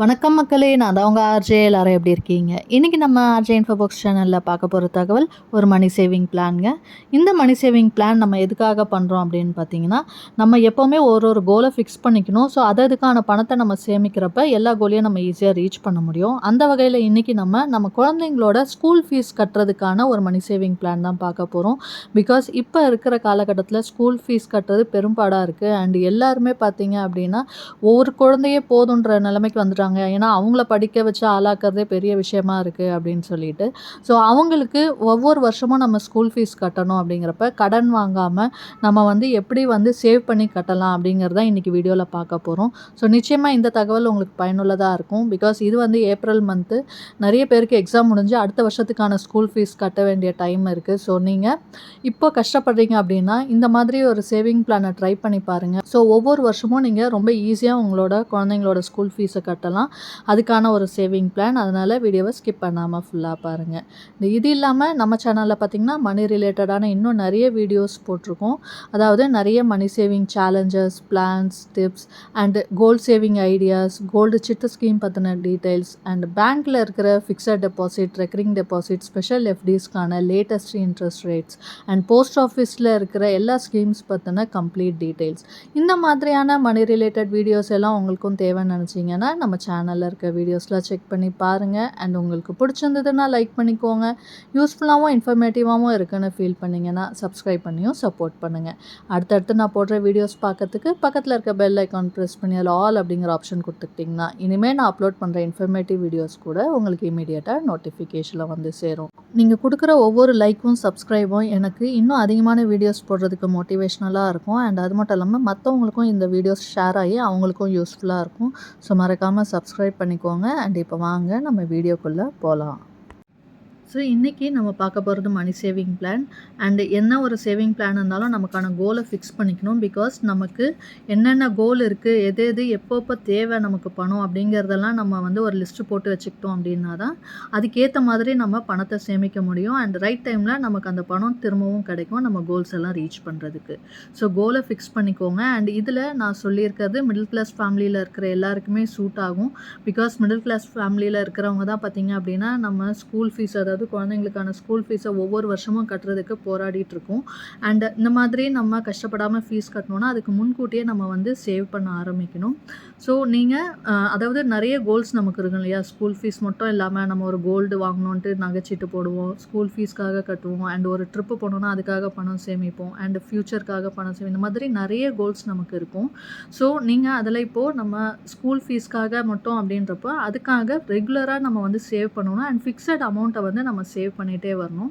வணக்கம் மக்களே நான் தான் உங்கள் ஆர்ஜே. எல்லாரும் எப்படி இருக்கீங்க? இன்றைக்கி நம்ம ஆர்ஜே இன்ஃபோபாக்ஸ் சேனலில் பார்க்க போகிற தகவல் ஒரு மணி சேவிங் பிளான்ங்க இந்த மணி சேவிங் பிளான் நம்ம எதுக்காக பண்ணுறோம் அப்படின்னு பார்த்தீங்கன்னா நம்ம எப்போவுமே ஒரு ஒரு கோலை ஃபிக்ஸ் பண்ணிக்கணும். ஸோ அது அதுக்கான பணத்தை நம்ம சேமிக்கிறப்ப எல்லா கோலையும் நம்ம ஈஸியாக ரீச் பண்ண முடியும். அந்த வகையில் இன்றைக்கி நம்ம நம்ம குழந்தைங்களோட ஸ்கூல் ஃபீஸ் கட்டுறதுக்கான ஒரு மணி சேவிங் பிளான் தான் பார்க்க போகிறோம் பிகாஸ் இப்போ இருக்கிற காலகட்டத்தில் ஸ்கூல் ஃபீஸ் கட்டுறது பெரும்பாடாக இருக்குது அண்ட் எல்லாருமே பார்த்தீங்க அப்படின்னா ஒவ்வொரு குழந்தையே போதுன்ற நிலைமைக்கு வந்துட்டாங்க ஏன்னா அவங்கள படிக்க வச்சு ஆளாக்குறதே பெரிய விஷயமா இருக்குது அப்படின்னு சொல்லிட்டு. ஸோ அவங்களுக்கு ஒவ்வொரு வருஷமும் நம்ம ஸ்கூல் ஃபீஸ் கட்டணும் அப்படிங்கிறப்ப கடன் வாங்காமல் நம்ம வந்து எப்படி வந்து சேவ் பண்ணி கட்டலாம் அப்படிங்கிறத இன்றைக்கி வீடியோவில் பார்க்க போகிறோம் ஸோ நிச்சயமாக இந்த தகவல் உங்களுக்கு பயனுள்ளதாக இருக்கும். பிகாஸ் இது வந்து ஏப்ரல் மந்த்து நிறைய பேருக்கு எக்ஸாம் முடிஞ்சு அடுத்த வருஷத்துக்கான ஸ்கூல் ஃபீஸ் கட்ட வேண்டிய டைம் இருக்குது ஸோ நீங்கள் இப்போ கஷ்டப்படுறீங்க அப்படின்னா இந்த மாதிரி ஒரு சேவிங் பிளானை ட்ரை பண்ணி பாருங்கள் ஸோ ஒவ்வொரு வருஷமும் நீங்கள் ரொம்ப ஈஸியாக உங்களோட குழந்தைங்களோட ஸ்கூல் ஃபீஸை கட்டலாம் அதுக்கான ஒரு சேவிங் பிளான் அதனால் வீடியோவை ஸ்கிப் பண்ணாமல் ஃபுல்லாக பாருங்கள் இந்த இது இல்லாமல் நம்ம சேனலில் பார்த்திங்கன்னா மணி ரிலேட்டடான இன்னும் நிறைய வீடியோஸ் போட்டிருக்கோம். அதாவது நிறைய money saving challenges plans tips and gold saving ideas gold chit scheme பற்றின டீட்டெயில்ஸ் அண்ட் பேங்க்கில் இருக்கிற fixed deposit recurring deposit special எஃப்டிஸ்க்கான latest interest rates and post ஆஃபீஸில் இருக்கிற எல்லா ஸ்கீம்ஸ் பற்றின கம்ப்ளீட் டீட்டெயில்ஸ் இந்த மாதிரியான மணி ரிலேட்டட் வீடியோஸ் எல்லாம் உங்களுக்கும் தேவைன்னு நினச்சிங்கன்னா நம்ம சேனலில் இருக்க வீடியோஸ்லாம் செக் பண்ணி பாருங்கள் அண்ட் உங்களுக்கு பிடிச்சிருந்ததுன்னா லைக் பண்ணிக்கோங்க. யூஸ்ஃபுல்லாகவும் இன்ஃபர்மேட்டிவாகவும் இருக்குன்னு ஃபீல் பண்ணிங்கன்னா சப்ஸ்கிரைப் பண்ணியும் சப்போர்ட் பண்ணுங்கள் அடுத்தடுத்து நான் போடுற வீடியோஸ் பார்க்கறதுக்கு பக்கத்தில் இருக்க பெல் ஐக்கான் ப்ரெஸ் பண்ணி அதில் ஆல் அப்படிங்கிற ஆப்ஷன் கொடுத்துக்கிட்டிங்கன்னா இனிமேல் நான் அப்லோட் பண்ணுற இன்ஃபர்மேட்டிவ் வீடியோஸ் கூட உங்களுக்கு இமீடியட்டாக நோட்டிஃபிகேஷனில் வந்து சேரும். நீங்கள் கொடுக்குற ஒவ்வொரு லைக்கும் சப்ஸ்கிரைபும் எனக்கு இன்னும் அதிகமான வீடியோஸ் போடுறதுக்கு மோட்டிவேஷ்னலாக இருக்கும். அண்ட் அது மட்டும் இல்லாமல் மற்றவங்களுக்கும் இந்த வீடியோஸ் ஷேர் ஆகி அவங்களுக்கும் யூஸ்ஃபுல்லாக இருக்கும். ஸோ மறக்காமல் சப்ஸ்கிரைப் பண்ணிக்கோங்க. அண்ட் இப்போ வாங்க நம்ம வீடியோக்குள்ளே போகலாம் ஸோ இன்றைக்கி நம்ம பார்க்க போகிறது மணி சேவிங் பிளான் அண்டு என்ன ஒரு சேவிங் பிளான் இருந்தாலும் நமக்கான கோலை ஃபிக்ஸ் பண்ணிக்கணும். பிகாஸ் நமக்கு என்னென்ன கோல் இருக்குது எது எது எப்பப்போ தேவை நமக்கு பணம் அப்படிங்கிறதெல்லாம் நம்ம வந்து ஒரு லிஸ்ட்டு போட்டு வச்சுக்கிட்டோம் அப்படின்னா தான் அதுக்கேற்ற மாதிரி நம்ம பணத்தை சேமிக்க முடியும். அண்ட் ரைட் டைமில் நமக்கு அந்த பணம் திரும்பவும் கிடைக்கும் நம்ம கோல்ஸ் எல்லாம் ரீச் பண்ணுறதுக்கு ஸோ கோலை ஃபிக்ஸ் பண்ணிக்கோங்க. அண்ட் இதில் நான் சொல்லியிருக்கிறது மிடில் கிளாஸ் ஃபேமிலியில் இருக்கிற எல்லாருக்குமே சூட் ஆகும். பிகாஸ் மிடில் கிளாஸ் ஃபேமிலியில் இருக்கிறவங்க தான் பார்த்தீங்க அப்படின்னா நம்ம ஸ்கூல் ஃபீஸ் அதாவது குழந்தைங்களுக்கான ஸ்கூல் ஃபீஸை ஒவ்வொரு வருஷமும் கட்டுறதுக்கு போராடிட்டு இருக்கோம் அண்ட் இந்த மாதிரி நம்ம கஷ்டப்படாமல் ஃபீஸ் கட்டணும்னா அதுக்கு முன்கூட்டியே நம்ம வந்து சேவ் பண்ண ஆரம்பிக்கணும். ஸோ நீங்கள் அதாவது நிறைய கோல்ஸ் நமக்கு இருக்கும் இல்லையா? ஸ்கூல் ஃபீஸ் மட்டும் இல்லாமல் நம்ம ஒரு கோல்டு வாங்கணுன்ட்டு நகைச்சீட்டு போடுவோம். ஸ்கூல் ஃபீஸ்க்காக கட்டுவோம். அண்ட் ஒரு ட்ரிப்பு போனோம்னா அதுக்காக பணம் சேமிப்போம். அண்ட் ஃப்யூச்சருக்காக பணம் சேமி இந்த மாதிரி நிறைய கோல்ஸ் நமக்கு இருக்கும். ஸோ நீங்கள் அதில் இப்போது நம்ம ஸ்கூல் ஃபீஸ்க்காக மட்டும் அப்படின்றப்போ அதுக்காக ரெகுலராக நம்ம வந்து சேவ் பண்ணணும் அண்ட் ஃபிக்ஸட் அமௌண்ட்டை வந்து நம்ம சேவ் பண்ணிகிட்டே வரணும்.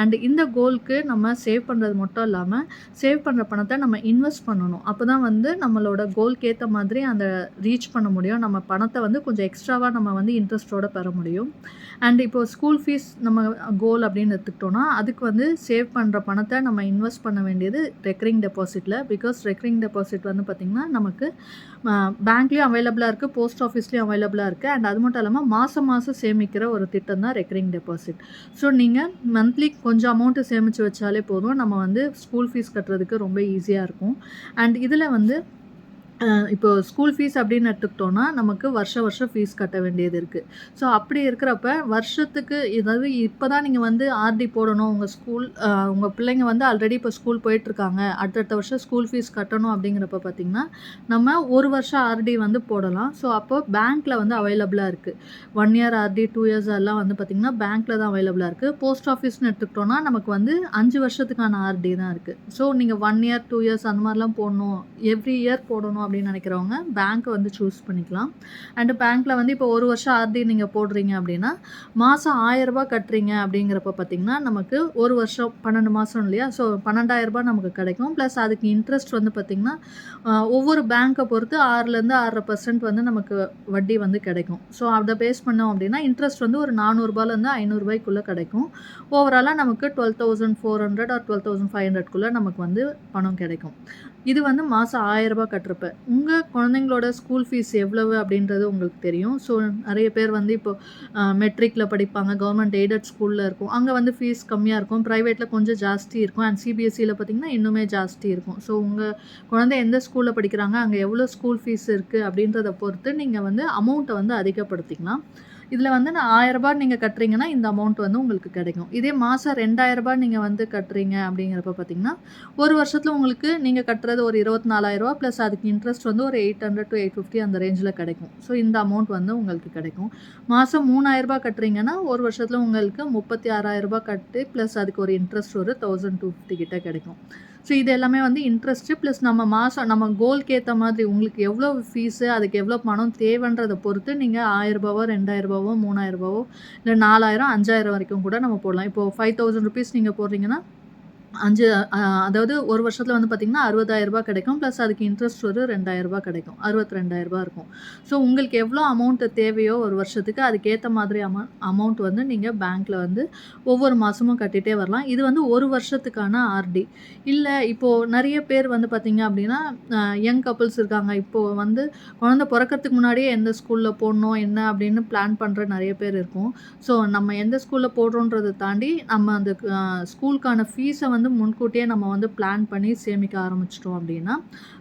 அண்ட் இந்த கோலுக்கு நம்ம சேவ் பண்ணுறது மட்டும் இல்லாமல் சேவ் பண்ணுற பணத்தை நம்ம இன்வெஸ்ட் பண்ணணும். அப்போ தான் வந்து நம்மளோட கோல்க்கு ஏற்ற மாதிரி அந்த ரீச் பண்ண முடியும். நம்ம பணத்தை வந்து கொஞ்சம் எக்ஸ்ட்ராவாக நம்ம வந்து இன்ட்ரெஸ்ட்டோடு பெற முடியும். அண்ட் இப்போது ஸ்கூல் ஃபீஸ் நம்ம கோல் அப்படின்னு எடுத்துக்கிட்டோன்னா அதுக்கு வந்து சேவ் பண்ணுற பணத்தை நம்ம இன்வெஸ்ட் பண்ண வேண்டியது ரெக்கரிங் டெபாசிட்டில் பிகாஸ் ரெக்கரிங் டெபாசிட் வந்து பார்த்திங்கன்னா நமக்கு பேங்க்லேயும் அவைலபிளாக இருக்குது போஸ்ட் ஆஃபீஸ்லேயும் அவைலபிளாக இருக்குது அண்ட் அது மட்டும் இல்லாமல் மாதம் மாதம் சேமிக்கிற ஒரு திட்டம் தான் ரெக்கரிங் டெபாசிட் ஸோ நீங்கள் மந்த்லி கொஞ்சம் அமௌண்ட்டு சேமித்து வச்சாலே போதும். நம்ம வந்து ஸ்கூல் ஃபீஸ் கட்டுறதுக்கு ரொம்ப ஈஸியாக இருக்கும். அண்ட் இதில் வந்து இப்போ ஸ்கூல் ஃபீஸ் அப்படின்னு எடுத்துக்கிட்டோன்னா நமக்கு வருஷ வருஷம் ஃபீஸ் கட்ட வேண்டியது இருக்குது ஸோ அப்படி இருக்கிறப்ப வருஷத்துக்கு ஏதாவது இப்போ தான் நீங்கள் வந்து ஆர்டி போடணும். உங்கள் ஸ்கூல் உங்கள் பிள்ளைங்க வந்து ஆல்ரெடி இப்போ ஸ்கூல் போயிட்டுருக்காங்க. அடுத்தடுத்த வருஷம் ஸ்கூல் ஃபீஸ் கட்டணும் அப்படிங்கிறப்ப பார்த்திங்கன்னா நம்ம ஒரு வருஷம் ஆர்டி வந்து போடலாம். ஸோ அப்போ பேங்க்கில் வந்து அவைலபிளாக இருக்குது one year RD two years எல்லாம் வந்து பார்த்திங்கன்னா பேங்க்கில் தான் அவைலபிளாக இருக்குது போஸ்ட் ஆஃபீஸ்னு எடுத்துக்கிட்டோன்னா நமக்கு வந்து அஞ்சு வருஷத்துக்கான ஆர்டி தான் இருக்குது ஸோ நீங்கள் ஒன் இயர் டூ இயர்ஸ் அந்த மாதிரிலாம் போடணும். எவ்ரி இயர் போடணும் அப்படின்னு நினைக்கிறவங்க பேங்க்கை வந்து சூஸ் பண்ணிக்கலாம். அண்டு பேங்க்கில் வந்து இப்போ ஒரு வருஷம் ஆர்டி நீங்கள் போடுறீங்க அப்படின்னா மாதம் ஆயரரூபா கட்டுறீங்க அப்படிங்கிறப்ப பார்த்திங்கன்னா நமக்கு ஒரு வருஷம் பன்னெண்டு மாதம் இல்லையா? ஸோ பன்னெண்டாயிரரூபா நமக்கு கிடைக்கும். ப்ளஸ் அதுக்கு இன்ட்ரெஸ்ட் வந்து பார்த்திங்கன்னா ஒவ்வொரு பேங்க்கை பொறுத்து ஆறுலேருந்து ஆறரை பர்சன்ட் வந்து நமக்கு வட்டி வந்து கிடைக்கும். ஸோ அதை பேஸ் பண்ணோம் அப்படின்னா இன்ட்ரெஸ்ட் வந்து ஒரு நானூறுரூபாலேருந்து ஐநூறுரூபாய்க்குள்ளே கிடைக்கும். ஓவராலாக நமக்கு twelve thousand four hundred or twelve thousand five ஹண்ட்ரட்குள்ளே நமக்கு வந்து பணம் கிடைக்கும். இது வந்து மாதம் ஆயரரூபா கட்டுறப்ப. உங்கள் குழந்தைங்களோட ஸ்கூல் ஃபீஸ் எவ்வளவு அப்படின்றது உங்களுக்கு தெரியும். ஸோ நிறைய பேர் வந்து இப்போ மெட்ரிக்கில் படிப்பாங்க கவர்மெண்ட் எய்டட் ஸ்கூலில் இருக்கும். அங்கே வந்து ஃபீஸ் கம்மியாக இருக்கும். ப்ரைவேட்டில் கொஞ்சம் ஜாஸ்தி இருக்கும். அண்ட் சிபிஎஸ்சியில் பார்த்திங்கன்னா இன்னுமே ஜாஸ்தி இருக்கும். ஸோ உங்கள் குழந்தை எந்த ஸ்கூலில் படிக்கிறாங்க அங்கே எவ்வளோ ஸ்கூல் ஃபீஸ் இருக்குது அப்படின்றத பொறுத்து நீங்கள் வந்து அமௌண்ட்டை வந்து அதிகப்படுத்திக்கலாம். இதில் வந்து நான் ஆயிரரூபா நீங்கள் கட்டுறீங்கன்னா இந்த அமௌண்ட் வந்து உங்களுக்கு கிடைக்கும். இதே மாதம் ரெண்டாயிரரூபா நீங்கள் வந்து கட்டுறீங்க அப்படிங்கிறப்ப பார்த்தீங்கன்னா ஒரு வருஷத்தில் உங்களுக்கு நீங்கள் கட்டுறது ஒரு இருபத்தி நாலாயிரரூபா ப்ளஸ் அதுக்கு இன்ட்ரெஸ்ட் வந்து ஒரு eight hundred to eight fifty அந்த ரேஞ்சில் கிடைக்கும். ஸோ இந்த அமௌண்ட் வந்து உங்களுக்கு கிடைக்கும். மாதம் மூணாயிரரூபா கட்டுறீங்கன்னா ஒரு வருஷத்தில் உங்களுக்கு முப்பத்தி ஆறாயிரரூபா கட்டு ப்ளஸ் அதுக்கு ஒரு இன்ட்ரெஸ்ட் ஒரு தௌசண்ட் டூ ஃபிஃப்டி கிட்டே கிடைக்கும். ஸோ இது எல்லாமே வந்து இன்ட்ரெஸ்ட்டு ப்ளஸ் நம்ம மாதம் நம்ம கோல்க்கு ஏற்ற மாதிரி உங்களுக்கு எவ்வளோ ஃபீஸு அதுக்கு எவ்வளோ பணம் தேவைன்றதை பொறுத்து நீங்கள் ஆயிரரூபாவோ ரெண்டாயிரரூபாவோ மூணாயிரரூபாவோ இல்லை நாலாயிரம் அஞ்சாயிரம் வரைக்கும் கூட நம்ம போடலாம். இப்போது ஃபைவ் தௌசண்ட் ருபீஸ் நீங்கள் போடுறீங்கன்னா அஞ்சு அதாவது ஒரு வருஷத்தில் வந்து பார்த்திங்கன்னா அறுபதாயிரரூபா கிடைக்கும். ப்ளஸ் அதுக்கு இன்ட்ரெஸ்ட் ஒரு ரெண்டாயிரரூபா கிடைக்கும். அறுபத்தி ரெண்டாயிரரூபா இருக்கும். ஸோ உங்களுக்கு எவ்வளோ அமௌண்ட்டு தேவையோ ஒரு வருஷத்துக்கு அதுக்கேற்ற மாதிரி அமௌ அமௌண்ட் வந்து நீங்கள் பேங்க்கில் வந்து ஒவ்வொரு மாதமும் கட்டிகிட்டே வரலாம். இது வந்து ஒரு வருஷத்துக்கான ஆர்டி இல்லை இப்போது நிறைய பேர் வந்து பார்த்திங்க அப்படின்னா யங் கப்புள்ஸ் இருக்காங்க. இப்போது வந்து குழந்த பிறக்கிறதுக்கு முன்னாடியே எந்த ஸ்கூலில் போடணும் என்ன அப்படின்னு பிளான் பண்ணுற நிறைய பேர் இருக்கும். ஸோ நம்ம எந்த ஸ்கூலில் போடுறோன்றதை தாண்டி நம்ம அந்த ஸ்கூலுக்கான ஃபீஸை வந்து வந்து முன்கூட்டியே நம்ம வந்து பிளான் பண்ணி சேமிக்க ஆரம்பிச்சிட்டோம் அப்படின்னா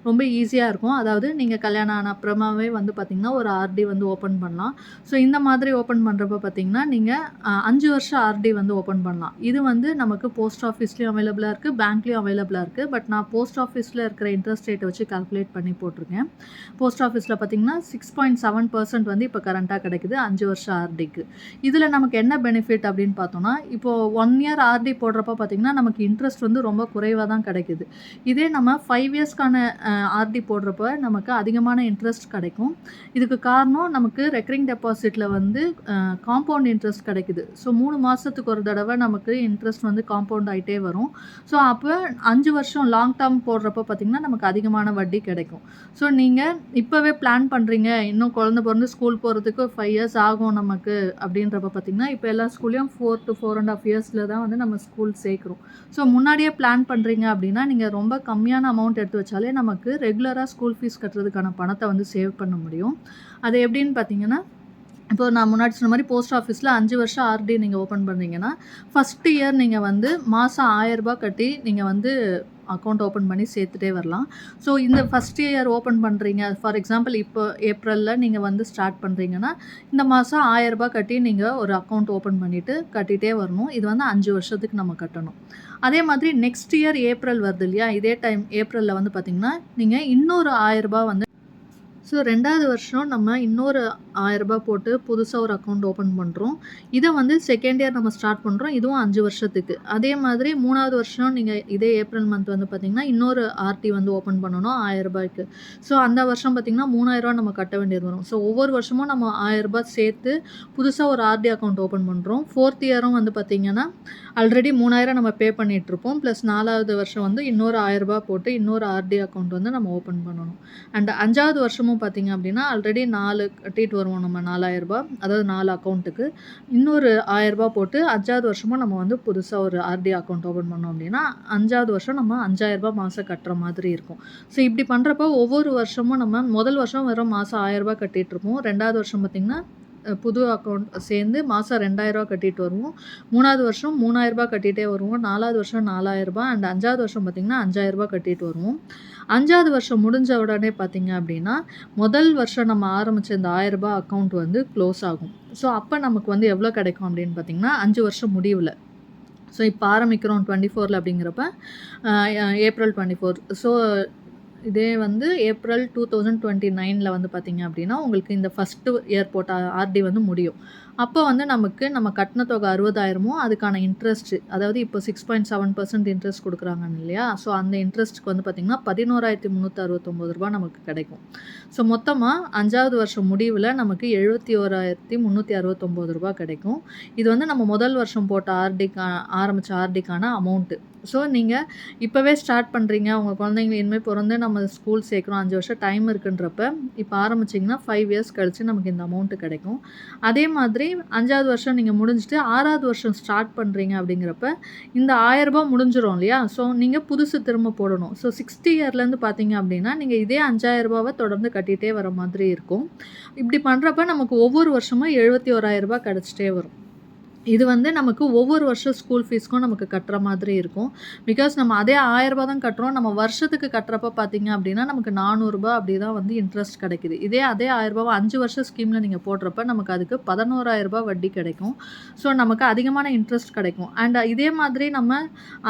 ரொம்ப ஈஸியாக இருக்கும். அதாவது நீங்கள் கல்யாணம் ஆன அப்புறமாவே வந்து பார்த்திங்கன்னா ஒரு ஆர்டி வந்து ஓப்பன் பண்ணலாம். ஸோ இந்த மாதிரி ஓப்பன் பண்ணுறப்ப பார்த்திங்கன்னா நீங்கள் அஞ்சு வருஷம் ஆர்டி வந்து ஓப்பன் பண்ணலாம். இது வந்து நமக்கு போஸ்ட் ஆஃபீஸ்லேயும் அவைலபிளாக இருக்குது பேங்க்லேயும் அவைலபிளாக இருக்குது பட் நான் போஸ்ட் ஆஃபீஸில் இருக்கிற இன்ட்ரெஸ்ட் ரேட்டை வச்சு கால்குலேட் பண்ணி போட்டிருக்கேன். போஸ்ட் ஆஃபீஸில் பார்த்திங்கன்னா சிக்ஸ் பாயிண்ட் செவன் பர்சன்ட் வந்து இப்போ கரண்ட்டாக கிடைக்குது அஞ்சு வருஷம் ஆர்டிக்கு இதில் நமக்கு என்ன பெனிஃபிட் அப்படின்னு பார்த்தோன்னா இப்போது ஒன் இயர் ஆர்டி போடுறப்ப பார்த்திங்கன்னா நமக்கு இன்ட்ரெஸ்ட் இன்ட்ரெஸ்ட் வந்து ரொம்ப குறைவாக தான் கிடைக்குது. இதே நம்ம ஃபைவ் இயர்ஸ்க்கான ஆர்டி போடுறப்ப நமக்கு அதிகமான இன்ட்ரெஸ்ட் கிடைக்கும். இதுக்கு காரணம் நமக்கு ரெக்கரிங் டெபாசிட்டில் வந்து காம்பவுண்ட் இன்ட்ரெஸ்ட் கிடைக்குது. ஸோ மூணு மாதத்துக்கு ஒரு தடவை நமக்கு இன்ட்ரெஸ்ட் வந்து காம்பவுண்ட் ஆகிட்டே வரும். ஸோ அப்போ அஞ்சு வருஷம் லாங் டேர்ம் போடுறப்ப பார்த்திங்கன்னா நமக்கு அதிகமான வட்டி கிடைக்கும். ஸோ நீங்கள் இப்போவே பிளான் பண்ணுறீங்க இன்னும் குழந்த பிறந்து ஸ்கூல் போகிறதுக்கு ஃபைவ் இயர்ஸ் ஆகும் நமக்கு அப்படின்றப்ப பார்த்திங்கன்னா இப்போ எல்லா ஸ்கூல்லையும் four to four and half இயர்ஸில் தான் வந்து நம்ம ஸ்கூல் சேர்க்குறோம். ஸோ முன்னாடியே பிளான் பண்ணுறீங்க அப்படின்னா நீங்கள் ரொம்ப கம்மியான அமௌண்ட் எடுத்து வச்சாலே நமக்கு ரெகுலராக ஸ்கூல் ஃபீஸ் கட்டுறதுக்கான பணத்தை வந்து சேவ் பண்ண முடியும். அது எப்படின்னு பார்த்தீங்கன்னா இப்போ நான் முன்னாடி சொன்ன மாதிரி போஸ்ட் ஆஃபீஸில் அஞ்சு வருஷம் ஆர்டி நீங்கள் ஓப்பன் பண்ணுறீங்கன்னா ஃபஸ்ட் இயர் நீங்கள் வந்து மாதம் ஆயரரூபா கட்டி நீங்கள் வந்து அக்கௌண்ட் ஓப்பன் பண்ணி சேர்த்துட்டே வரலாம். ஸோ இந்த ஃபஸ்ட் இயர் ஓப்பன் பண்ணுறீங்க ஃபார் எக்ஸாம்பிள் இப்போ ஏப்ரலில் நீங்கள் வந்து ஸ்டார்ட் பண்ணுறீங்கன்னா இந்த மாதம் ஆயரரூபா கட்டி நீங்கள் ஒரு அக்கௌண்ட் ஓப்பன் பண்ணிவிட்டு கட்டிகிட்டே வரணும். இது வந்து அஞ்சு வருஷத்துக்கு நம்ம கட்டணும். அதே மாதிரி நெக்ஸ்ட் இயர் ஏப்ரல் வருது இல்லையா? இதே டைம் ஏப்ரலில் வந்து பார்த்திங்கன்னா நீங்கள் இன்னொரு ஆயரரூபா வந்து ஸோ ரெண்டாவது வருஷம் நம்ம இன்னொரு ஆயரரூபா போட்டு புதுசாக ஒரு அக்கௌண்ட் ஓப்பன் பண்ணுறோம் இதை வந்து செகண்ட் இயர் நம்ம ஸ்டார்ட் பண்ணுறோம் இதுவும் அஞ்சு வருஷத்துக்கு. அதே மாதிரி மூணாவது வருஷம் நீங்கள் இதே ஏப்ரல் மந்த் வந்து பார்த்திங்கன்னா இன்னொரு ஆர்டி வந்து ஓப்பன் பண்ணணும் ஆயரரூபாய்க்கு ஸோ அந்த வருஷம் பார்த்திங்கன்னா மூணாயிரரூபா நம்ம கட்ட வேண்டியது வரும். ஸோ ஒவ்வொரு வருஷமும் நம்ம ஆயரரூபா சேர்த்து புதுசாக ஒரு ஆர்டி அக்கௌண்ட் ஓப்பன் பண்ணுறோம் ஃபோர்த் இயரும் வந்து பார்த்திங்கன்னா ஆல்ரெடி மூணாயிரம் நம்ம பே பண்ணிகிட்ருப்போம் ப்ளஸ் நாலாவது வருஷம் வந்து இன்னொரு ஆயரரூபா போட்டு இன்னொரு ஆர்டி அக்கௌண்ட் வந்து நம்ம ஓப்பன் பண்ணணும். அண்ட் அஞ்சாவது வருஷமும் பார்த்திங்க அப்படின்னா ஆல்ரெடி நாலு கட்டிட்டு வருவோம் நம்ம நாலாயிரரூபா அதாவது நாலு அக்கௌண்ட்டுக்கு இன்னொரு ஆயிரரூபா போட்டு அஞ்சாவது வருஷமும் நம்ம வந்து புதுசாக ஒரு ஆர்டி அக்கௌண்ட் ஓப்பன் பண்ணோம் அப்படின்னா அஞ்சாவது வருஷம் நம்ம அஞ்சாயிரரூபா மாதம் கட்டுற மாதிரி இருக்கும். ஸோ இப்படி பண்ணுறப்போ ஒவ்வொரு வருஷமும் நம்ம முதல் வருஷம் வெறும் மாதம் ஆயிரரூபா கட்டிகிட்ருப்போம் ரெண்டாவது வருஷம் பார்த்திங்கன்னா புது அக்கௌண்ட் சேர்ந்து மாதம் ரெண்டாயிரரூவா கட்டிட்டு வருவோம். மூணாவது வருஷம் மூணாயிரரூபா கட்டிகிட்டே வருவோம். நாலாவது வருஷம் நாலாயிரரூபா அண்ட் அஞ்சாவது வருஷம் பார்த்திங்கன்னா அஞ்சாயிரரூபா கட்டிட்டு வருவோம். அஞ்சாவது வருஷம் முடிஞ்ச உடனே பார்த்திங்க அப்படின்னா முதல் வருஷம் நம்ம ஆரம்பித்த இந்த ஆயிரரூபா அக்கௌண்ட் வந்து க்ளோஸ் ஆகும். ஸோ அப்போ நமக்கு வந்து எவ்வளோ கிடைக்கும் அப்படின்னு பார்த்திங்கன்னா அஞ்சு வருஷம் முடிவில். ஸோ இப்போ ஆரம்பிக்கிறோம் டுவெண்ட்டி ஃபோரில் அப்படிங்கிறப்ப ஏப்ரல் டுவெண்ட்டி ஃபோர் ஸோ இதே வந்து ஏப்ரல் டூ தௌசண்ட் டுவெண்ட்டி நைனில் வந்து பார்த்திங்க அப்படின்னா உங்களுக்கு இந்த ஃபஸ்ட்டு ஏர்போர்ட் ஆர்டி வந்து முடியும். அப்போ வந்து நமக்கு நம்ம கட்டின தொகை அறுபதாயிரமோ அதுக்கான இன்ட்ரெஸ்ட் அதாவது இப்போ six point seven percent interest கொடுக்குறாங்க இல்லையா? ஸோ அந்த இன்ட்ரெஸ்ட்டுக்கு வந்து பார்த்திங்கன்னா பதினோராயிரத்தி முந்நூற்றி அறுபத்தொம்போது ரூபா நமக்கு கிடைக்கும். ஸோ மொத்தமாக அஞ்சாவது வருஷம் முடிவில் நமக்கு எழுபத்தி ஓராயிரத்தி முந்நூற்றி அறுபத்தொம்போது ரூபா கிடைக்கும். இது வந்து நம்ம முதல் வருஷம் போட்ட ஆர்டிக்கா ஆரம்பித்த ஆர்டிக்கான அமௌண்ட்டு ஸோ நீங்கள் இப்போவே ஸ்டார்ட் பண்ணுறீங்க உங்கள் குழந்தைங்கள இனிமேல் பிறந்து நம்ம ஸ்கூல் சேர்க்குறோம் அஞ்சு வருஷம் டைம் இருக்குன்றப்ப இப்போ ஆரம்பிச்சிங்கன்னா ஃபைவ் இயர்ஸ் கழித்து நமக்கு இந்த அமௌண்ட்டு கிடைக்கும். அதே மாதிரி அஞ்சாவது வருஷம் நீங்கள் முடிஞ்சுட்டு ஆறாவது வருஷம் ஸ்டார்ட் பண்ணுறீங்க அப்படிங்கிறப்ப இந்த ஆயரரூபா முடிஞ்சிடும் இல்லையா? ஸோ நீங்கள் புதுசு திரும்ப போடணும். ஸோ சிக்ஸ்டி இயர்லேருந்து பார்த்தீங்க அப்படின்னா நீங்கள் இதே அஞ்சாயிரரூபாவை தொடர்ந்து கட்டிகிட்டே வர மாதிரி இருக்கும். இப்படி பண்ணுறப்ப நமக்கு ஒவ்வொரு வருஷமும் எழுபத்தி ஓராயிரரூபா கிடச்சிட்டே வரும். இது வந்து நமக்கு ஒவ்வொரு வருஷம் ஸ்கூல் ஃபீஸ்க்கும் நமக்கு கட்டுற மாதிரி இருக்கும். பிகாஸ் நம்ம அதே ஆயரரூபா தான் கட்டுறோம். நம்ம வருஷத்துக்கு கட்டுறப்ப பார்த்தீங்க அப்படின்னா நமக்கு நானூறுரூபா அப்படி தான் வந்து இன்ட்ரெஸ்ட் கிடைக்குது. இதே அதே ஆயிரரூபாவை அஞ்சு வருஷம் ஸ்கீமில் நீங்கள் போடுறப்ப நமக்கு அதுக்கு பதினோராயிரரூபா வட்டி கிடைக்கும். ஸோ நமக்கு அதிகமான இன்ட்ரெஸ்ட் கிடைக்கும். அண்ட் இதே மாதிரி நம்ம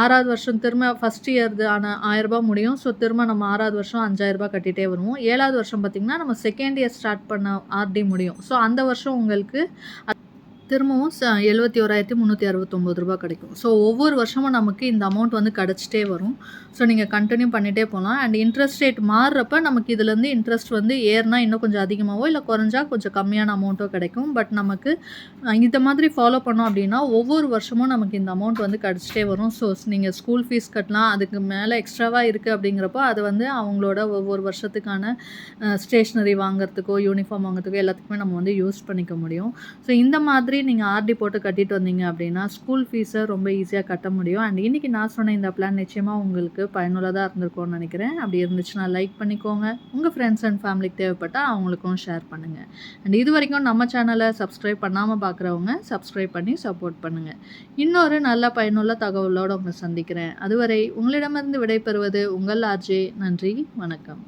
ஆறாவது வருஷம் திரும்ப ஃபஸ்ட் இயர்து ஆன ஆயிரரூபா முடியும். ஸோ திரும்ப நம்ம ஆறாவது வருஷம் அஞ்சாயிரரூபா கட்டிகிட்டே வருவோம். ஏழாவது வருஷம் பார்த்திங்கன்னா நம்ம செகண்ட் இயர் ஸ்டார்ட் பண்ண ஆர்டி முடியும். ஸோ அந்த வருஷம் உங்களுக்கு திரும்பவும் ச எழுபத்தி ஓராயிரத்தி முந்நூற்றி அறுபத்தொம்போது ரூபா கிடைக்கும். ஸோ ஒவ்வொரு வருஷமும் நமக்கு இந்த அமௌண்ட் வந்து கிடச்சிட்டே வரும். ஸோ நீங்கள் கண்டினியூ பண்ணிகிட்டே போகலாம் அண்ட் இன்ட்ரெஸ்ட் ரேட் மாறுறப்ப நமக்கு இதுலேருந்து இன்ட்ரெஸ்ட் வந்து ஏறினா இன்னும் கொஞ்சம் அதிகமாகவோ இல்லை குறைஞ்சா கொஞ்சம் கம்மியான அமௌண்ட்டோ கிடைக்கும். பட் நமக்கு இந்த மாதிரி ஃபாலோ பண்ணோம் அப்படின்னா ஒவ்வொரு வருஷமும் நமக்கு இந்த அமௌண்ட் வந்து கிடச்சிட்டே வரும். ஸோ நீங்கள் ஸ்கூல் ஃபீஸ் கட்டலாம். அதுக்கு மேலே எக்ஸ்ட்ராவாக இருக்குது அப்படிங்கிறப்போ அது வந்து அவங்களோட ஒவ்வொரு வருஷத்துக்கான ஸ்டேஷ்னரி வாங்குறதுக்கோ யூனிஃபார்ம் வாங்குறதுக்கோ எல்லாத்துக்குமே நம்ம வந்து யூஸ் பண்ணிக்க முடியும். ஸோ இந்த மாதிரி நீங்கள் ஆர்டி போட்டு கட்டிட்டு வந்தீங்க அப்படின்னா ஸ்கூல் ஃபீஸை ரொம்ப ஈஸியாக கட்ட முடியும். அண்ட் இன்றைக்கி நான் சொன்ன இந்த பிளான் நிச்சயமாக உங்களுக்கு பயனுள்ளதாக இருந்திருக்கும்னு நினைக்கிறேன். அப்படி இருந்துச்சுன்னா லைக் பண்ணிக்கோங்க. உங்கள் ஃப்ரெண்ட்ஸ் அண்ட் ஃபேமிலிக்கு தேவைப்பட்டால் அவங்களுக்கும் ஷேர் பண்ணுங்கள் அண்ட் இது வரைக்கும் நம்ம சேனலை சப்ஸ்கிரைப் பண்ணாமல் பார்க்குறவங்க சப்ஸ்கிரைப் பண்ணி சப்போர்ட் பண்ணுங்கள் இன்னொரு நல்ல பயனுள்ள தகவலோடு உங்களை சந்திக்கிறேன். அதுவரை உங்களிடமிருந்து விடைபெறுவது உங்கள் ஆர்ஜே நன்றி வணக்கம்.